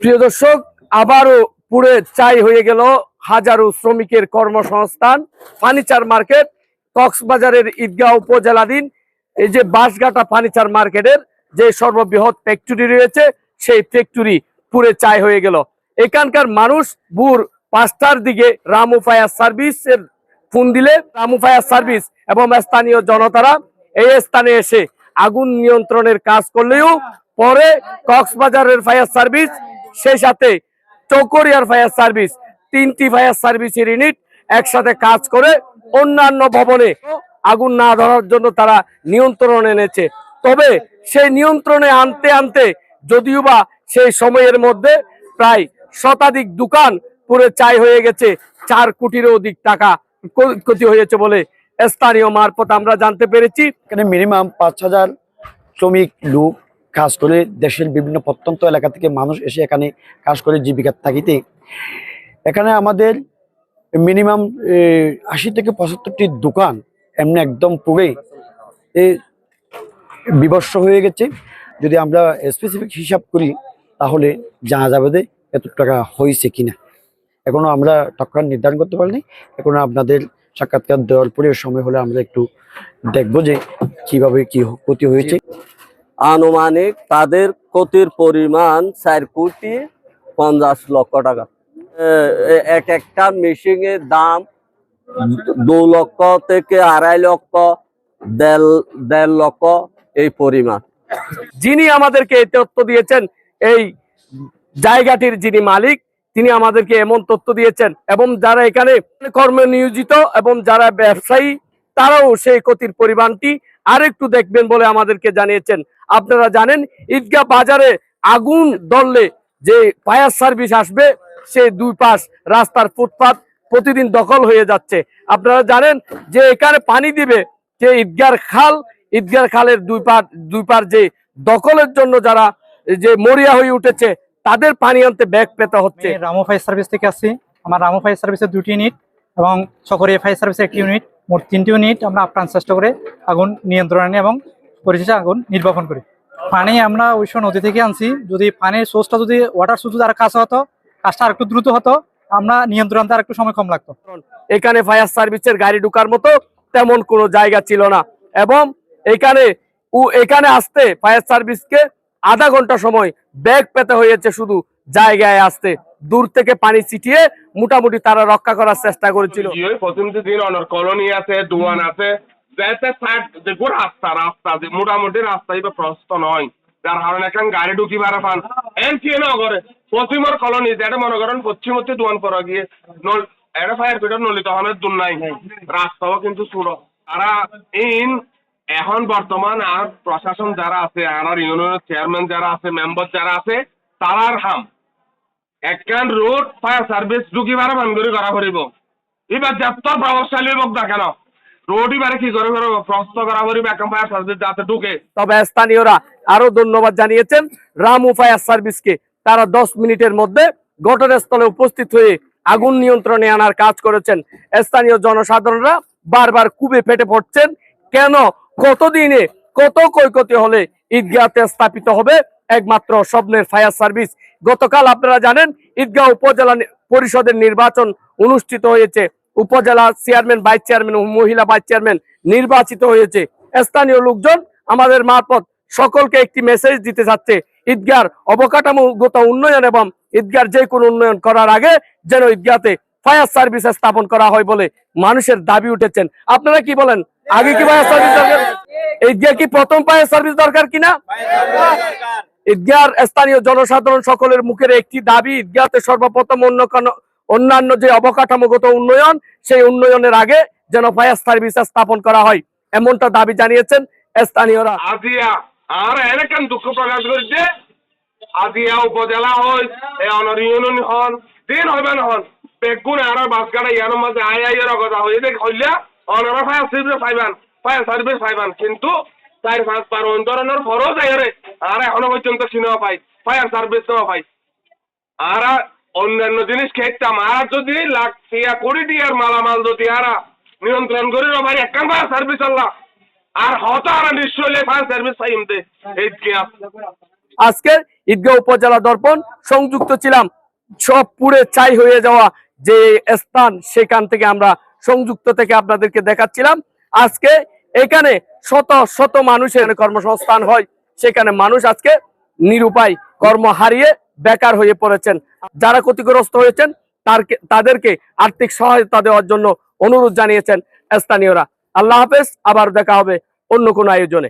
প্রিয় দর্শক, আবারও পুড়ে চাই হয়ে গেল হাজারো শ্রমিকের কর্মসংস্থান। ফার্নিচার মার্কেট, কক্সবাজারের ঈদগাঁও উপজেলাধীন, এই যে বাঁশঘাটা ফার্নিচার মার্কেটের যে সর্ববৃহৎ ফ্যাক্টরি রয়েছে, সেই ফ্যাক্টরি পুড়ে চাই হয়ে গেল। এখানকার মানুষ বুর পাঁচটার দিকে রামু ফায়ার সার্ভিসের ফোন দিলে, রামু ফায়ার সার্ভিস এবং স্থানীয় জনতারা এই স্থানে এসে আগুন নিয়ন্ত্রণের কাজ করলেও পরে কক্সবাজারের ফায়ার সার্ভিস সেই সাথে চৌকরিয়ার ফায়ার সার্ভিস, তিনটি ফায়ার সার্ভিসের ইউনিট একসাথে কাজ করে অন্যান্য ভবনে আগুন না ধরার জন্য তারা নিয়ন্ত্রণ এনেছে। তবে সেই নিয়ন্ত্রণে আনতে আনতে যদিও বা সেই সময়ের মধ্যে প্রায় শতাধিক দোকান পুরো চাই হয়ে গেছে, চার কোটিরও অধিক টাকা ক্ষতি হয়েছে বলে স্থানীয় মারফত আমরা জানতে পেরেছি। এখানে মিনিমাম পাঁচ হাজার শ্রমিক, লোক কাজ করে দেশের বিভিন্ন প্রত্যন্ত এলাকা থেকে মানুষ এসে এখানে কাজ করে জীবিকা থাকিতে এখানে আমাদের মিনিমাম আশি থেকে পঁচাত্তরটি দোকান এমনি একদম এ বিবর্ষ হয়ে গেছে। যদি আমরা স্পেসিফিক হিসাব করি, তাহলে জানা যাবে যে এত টাকা হয়েছে কিনা। এখনও আমরা টাকা নির্ধারণ করতে পারিনি। এখনও আপনাদের সাক্ষাৎকার দেওয়ার পরে সময় হলে আমরা একটু দেখব যে কীভাবে কি ক্ষতি হয়েছে। আনুমানিক তাদের ক্ষতির পরিমাণ চার কোটি পঞ্চাশ লক্ষ টাকা। এক একটা মেশিন এর দাম দু লক্ষ থেকে আড়াই লক্ষ, দেড় দেড় লক্ষ এই পরিমাণ। যিনি আমাদেরকে এই তথ্য দিয়েছেন, এই জায়গাটির যিনি মালিক, তিনি আমাদেরকে এমন তথ্য দিয়েছেন এবং যারা এখানে কর্মে নিয়োজিত এবং যারা ব্যবসায়ী তারাও সেই ক্ষতির পরিমাণটি আরেকটু দেখবেন বলে আমাদেরকে জানিয়েছেন। আপনারা জানেন, ঈদগাহ বাজারে আগুন ধরলে যে ফায়ার সার্ভিস আসবে, সেই দুই পাশ রাস্তার ফুটপাত প্রতিদিন দখল হয়ে যাচ্ছে। আপনারা জানেন যে এখানে পানি দিবে যে ঈদগার খাল, ঈদগার খালের দুই পার দুই পার যে দখলের জন্য যারা যে মরিয়া হয়ে উঠেছে, তাদের পানি আনতে ব্যাগ পেতে হচ্ছে। রামো ফায়ার সার্ভিস থেকে আসছি। আমার রামো ফায়ার সার্ভিসের দুটি ইউনিট এবং সকরিয়া ফায়ার সার্ভিসের একটি ইউনিট। মোট তিনটি ইউনিট আমরা আপ্রাণ চেষ্টা করে আগুন নিয়ন্ত্রণে এবং পরিশেষে আগুন নির্বাপন করি। পানি আমরা ওইসব নদী থেকে আনছি। যদি পানির সোর্সটা যদি ওয়াটার সোর্স আর কাছে হতো, কাজটা আর একটু দ্রুত হতো, আমরা নিয়ন্ত্রণ আর একটু সময় কম লাগতো। এখানে ফায়ার সার্ভিসের গাড়ি ঢুকার মতো তেমন কোনো জায়গা ছিল না এবং এখানে এখানে আসতে ফায়ার সার্ভিসকে আধা ঘণ্টা সময় ব্যাগ পেতে হয়েছে শুধু। জায়গায় আসতে দূর থেকে পানি ছিটিয়ে মোটামুটি তারা রক্ষা করার চেষ্টা করেছিল। আছে মোটামুটি যার এখন গাড়ি করেন করা গিয়ে নল এটা ফায়ার পিটার নলি তখন দূর নাই। রাস্তাও কিন্তু এখন বর্তমান আর প্রশাসন যারা আছে, আর আর ইউনিয়নের চেয়ারম্যান যারা আছে মেম্বার যারা আছে, তারার হাম। একখান রোড ফায়ার সার্ভিস ঢুকিবারে ভাঙ্গুরি করা করিব এবার যত প্রভাবশালী হোক না। কেন রোড এবারে কি করে করব প্রস্ত করা করিব এখন ফায়ার সার্ভিস যাতে ঢুকে। তবে স্থানীয়রা আরও ধন্যবাদ জানিয়েছেন রামু ফায়ার সার্ভিসকে তারা দশ মিনিটের মধ্যে উপস্থিত হয়ে আগুন নিয়ন্ত্রণে আনার কাজ করেছেন। স্থানীয় জনসাধারণরা বারবার কুবে ফেটে পড়ছেন। কেন? কতদিনে কত ক্ষয়ক্ষতি হলে ঈদগাহতে স্থাপিত হবে? একমাত্র স্বপ্নের ফায়ার সার্ভিস। গতকাল আপনারা জানেন ঈদগাহ উপজেলা পরিষদের নির্বাচন অনুষ্ঠিত হয়েছে। উপজেলা চেয়ারম্যান, ভাইস চেয়ারম্যান মহিলা ভাইস চেয়ারম্যান নির্বাচিত হয়েছে। স্থানীয় লোকজন আমাদের মারফত সকলকে একটি মেসেজ দিতে চাচ্ছে ঈদগার অবকাঠামোগত উন্নয়ন এবং ঈদগার যে কোনো উন্নয়ন করার আগে যেন ঈদগাতে ফায়ার সার্ভিস স্থাপন করা হয় বলে মানুষের দাবি উঠেছেন। আপনারা কি বলেন? আগে কি ফায়ার সার্ভিস দরকার? ঈদগাহ কি প্রথম ফায়ার সার্ভিস দরকার কিনা? ঈদগার স্থানীয় জনসাধারণ সকলের মুখের একটি দাবি ঈদগাহতে সর্বপ্রথম অন্য অন্যান্য যে অবকাঠামোগত উন্নয়ন, সেই উন্নয়নের আগে যেন ফায়ার সার্ভিস স্থাপন করা হয়। এমনটা দাবি জানিয়েছেন স্থানীয়রা। উপজেলা হন হন আর ইয়ার দেখ ফায়ার সার্ভিস ফায়ার সার্ভিস কিন্তু চার, পাঁচ, বার ধরনের ফরজ আর এখনও পর্যন্ত সিনেমা পাই ফায়ার সার্ভিস নেওয়া পাই আর অন্যান্য জিনিস খেতাম। আর যদি লাখ কোটি টিয়ার মালামাল যদি আর নিয়ন্ত্রণ করি ভাই একখান ফায়ার সার্ভিস আল্লাহ। আর হতো আর ফায়ার সার্ভিস পাইমতে এই আজকে ঈদগাঁও উপজেলা দর্পণ সংযুক্ত ছিলাম। সব পুড়ে ছাই হয়ে যাওয়া যে স্থান, সেখান থেকে আমরা সংযুক্ত থেকে আপনাদেরকে দেখাচ্ছিলাম। আজকে এখানে শত শত মানুষের কর্মসংস্থান হয়। সেখানে মানুষ আজকে নিরুপায়, কর্ম হারিয়ে বেকার হয়ে পড়েছেন। যারা ক্ষতিগ্রস্ত হয়েছেন তাদেরকে আর্থিক সহায়তা দেওয়ার জন্য অনুরোধ জানিয়েছেন স্থানীয়রা। আল্লাহ হাফেজ, আবার দেখা হবে অন্য কোনো আয়োজনে।